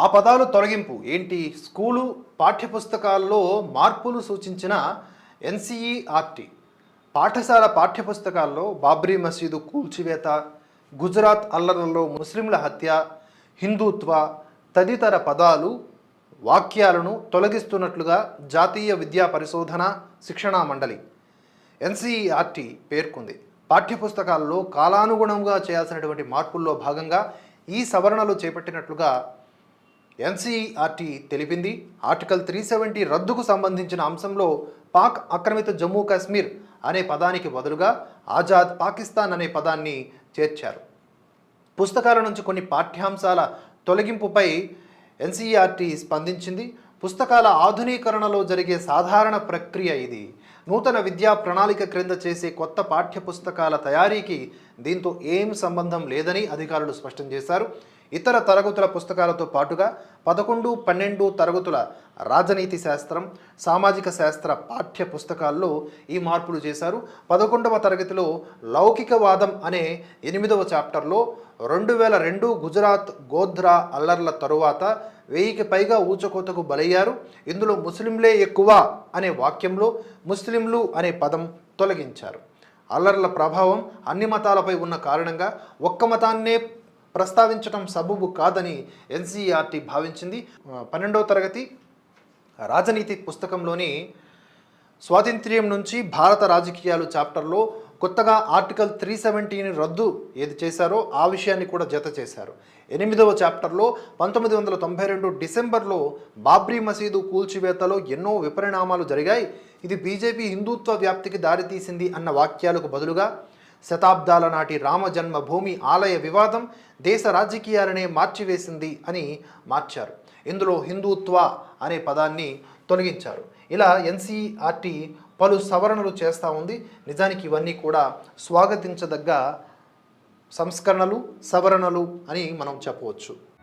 ఆ పదాలు తొలగింపు. ఏంటి? స్కూలు పాఠ్యపుస్తకాల్లో మార్పులు సూచించిన ఎన్సీఈఆర్టీ పాఠశాల పాఠ్యపుస్తకాల్లో బాబ్రీ మసీదు కూల్చివేత గుజరాత్ అల్లర్లలో ముస్లింల హత్య హిందుత్వ తదితర పదాలు వాక్యాలను తొలగిస్తున్నట్లుగా జాతీయ విద్యా పరిశోధన శిక్షణా మండలి ఎన్సీఈఆర్టీ పేర్కొంది. పాఠ్యపుస్తకాల్లో కాలానుగుణంగా చేయాల్సినటువంటి మార్పుల్లో భాగంగా ఈ సవరణలు చేపట్టినట్లుగా ఎన్సీఆర్టీ తెలిపింది. ఆర్టికల్ త్రీ సెవెంటీ రద్దుకు సంబంధించిన అంశంలో పాక్ ఆక్రమిత జమ్మూ కాశ్మీర్ అనే పదానికి బదులుగా ఆజాద్ పాకిస్తాన్ అనే పదాన్ని చేర్చారు. పుస్తకాల నుంచి కొన్ని పాఠ్యాంశాల తొలగింపుపై ఎన్సీఆర్టీ స్పందించింది. పుస్తకాల ఆధునీకరణలో జరిగే సాధారణ ప్రక్రియ ఇది. నూతన విద్యా ప్రణాళిక క్రింద చేసే కొత్త పాఠ్య పుస్తకాల తయారీకి దీంతో ఏం సంబంధం లేదని అధికారులు స్పష్టం చేశారు. ఇతర తరగతుల పుస్తకాలతో పాటుగా పదకొండు పన్నెండు తరగతుల రాజనీతి శాస్త్రం సామాజిక శాస్త్ర పాఠ్య పుస్తకాల్లో ఈ మార్పులు చేశారు. పదకొండవ తరగతిలో లౌకికవాదం అనే ఎనిమిదవ చాప్టర్లో రెండు వేల రెండు గుజరాత్ గోధ్రా అల్లర్ల తరువాత వెయ్యికి పైగా ఊచకోతకు బలయ్యారు. ఇందులో ముస్లింలే ఎక్కువ అనే వాక్యంలో ముస్లింలు అనే పదం తొలగించారు. అల్లర్ల ప్రభావం అన్ని మతాలపై ఉన్న కారణంగా ఒక్క మతాన్నే ప్రస్తావించడం సబబు కాదని ఎన్సీఆర్టీ భావించింది. పన్నెండవ తరగతి రాజనీతి పుస్తకంలోని స్వాతంత్ర్యం నుంచి భారత రాజకీయాలు చాప్టర్లో కొత్తగా ఆర్టికల్ త్రీ సెవెంటీని రద్దు ఏది చేశారో ఆ విషయాన్ని కూడా జత చేశారు. ఎనిమిదవ చాప్టర్లో పంతొమ్మిది వందల తొంభై రెండు డిసెంబర్లో బాబ్రీ మసీదు కూల్చివేతలో ఎన్నో విపరిణామాలు జరిగాయి. ఇది బీజేపీ హిందుత్వ వ్యాప్తికి దారితీసింది అన్న వాక్యాలకు బదులుగా శతాబ్దాల నాటి రామ జన్మభూమి ఆలయ వివాదం దేశ రాజకీయాలనే మార్చివేసింది అని మార్చారు. ఇందులో హిందుత్వ అనే పదాన్ని తొలగించారు. ఇలా ఎన్సీఆర్టీ పలు సవరణలు చేస్తూ ఉంది. నిజానికి ఇవన్నీ కూడా స్వాగతించదగ్గ సంస్కరణలు సవరణలు అని మనం చెప్పవచ్చు.